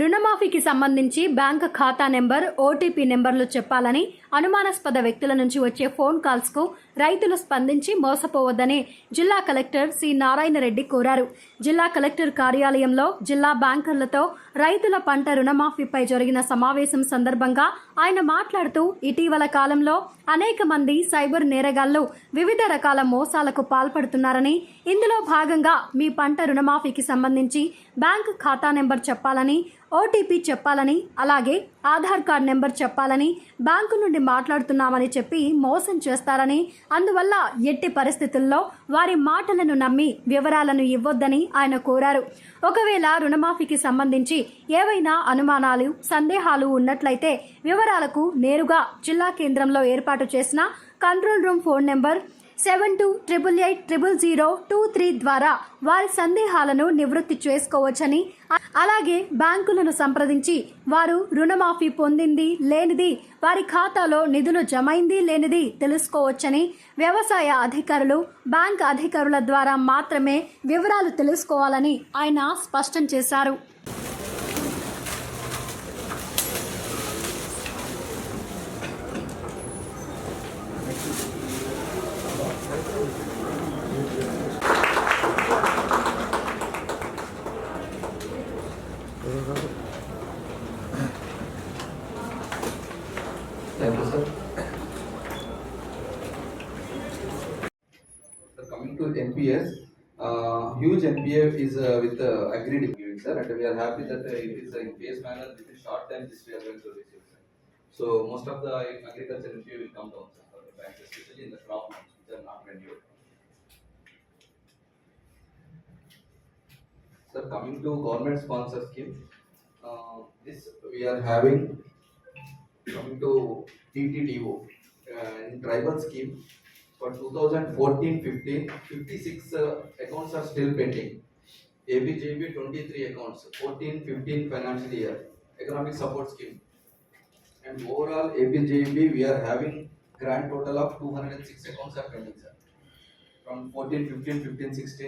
రుణమా రుణమాఫీకి సంబంధించి బ్యాంక్ ఖాతా నెంబర్ ఓటీపీ నెంబర్లు చెప్పాలని అనుమానాస్పద వ్యక్తుల నుంచి వచ్చే ఫోన్ కాల్స్కు రైతులు స్పందించి మోసపోవద్దని జిల్లా కలెక్టర్ సి. నారాయణ రెడ్డి కోరారు. జిల్లా కలెక్టర్ కార్యాలయంలో జిల్లా బ్యాంకర్లతో రైతుల పంట రుణమాఫీపై జరిగిన సమావేశం సందర్భంగా ఆయన మాట్లాడుతూ ఇటీవల కాలంలో అనేక మంది సైబర్ నేరగాళ్ళు వివిధ రకాల మోసాలకు పాల్పడుతున్నారని ఇందులో భాగంగా మీ పంట రుణమాఫీకి సంబంధించి బ్యాంక్ ఖాతా నెంబర్ చెప్పాలని ఓటీపీ చెప్పాలని అలాగే ఆధార్ కార్డ్ నెంబర్ చెప్పాలని బ్యాంకు నుండి మాట్లాడుతున్నామని చెప్పి మోసం చేస్తారని అందువల్ల ఎట్టి పరిస్థితుల్లో వారి మాటలను నమ్మి వివరాలను ఇవ్వొద్దని ఆయన కోరారు. ఒకవేళ రుణమాఫీకి సంబంధించి ఏవైనా అనుమానాలు సందేహాలు ఉన్నట్లయితే వివరాలకు నేరుగా జిల్లా కేంద్రంలో ఏర్పాటు చేసిన control room phone number seven two triple eight triple zero two three ద్వారా వారి సందేహాలను నివృత్తి చేసుకోవచ్చని అలాగే బ్యాంకులను సంప్రదించి వారు రుణమాఫీ పొందింది లేనిది వారి ఖాతాలో నిధులు జమైంది లేనిది తెలుసుకోవచ్చని వ్యవసాయ అధికారులు బ్యాంక్ అధికారుల ద్వారా మాత్రమే వివరాలు తెలుసుకోవాలని ఆయన స్పష్టం చేశారు. Coming to NPS, uh, huge NPA is uh, with uh, agreed giving, sir, and we are happy that uh, it is uh, in phase manner within short time this we are going to receive, sir. So most of the agriculture NPA will come down, sir, for the banks, especially in the crop Sir, coming to government sponsor scheme, uh, this we are having coming to TTDO, uh, in tribal scheme, for 2014-15, 56 uh, accounts are still pending. ABJB 23 accounts, 14-15 financial year, economic support scheme. And overall ABJB, we are having grand total of 206 accounts are pending, sir. From 14, 15, 15, 16.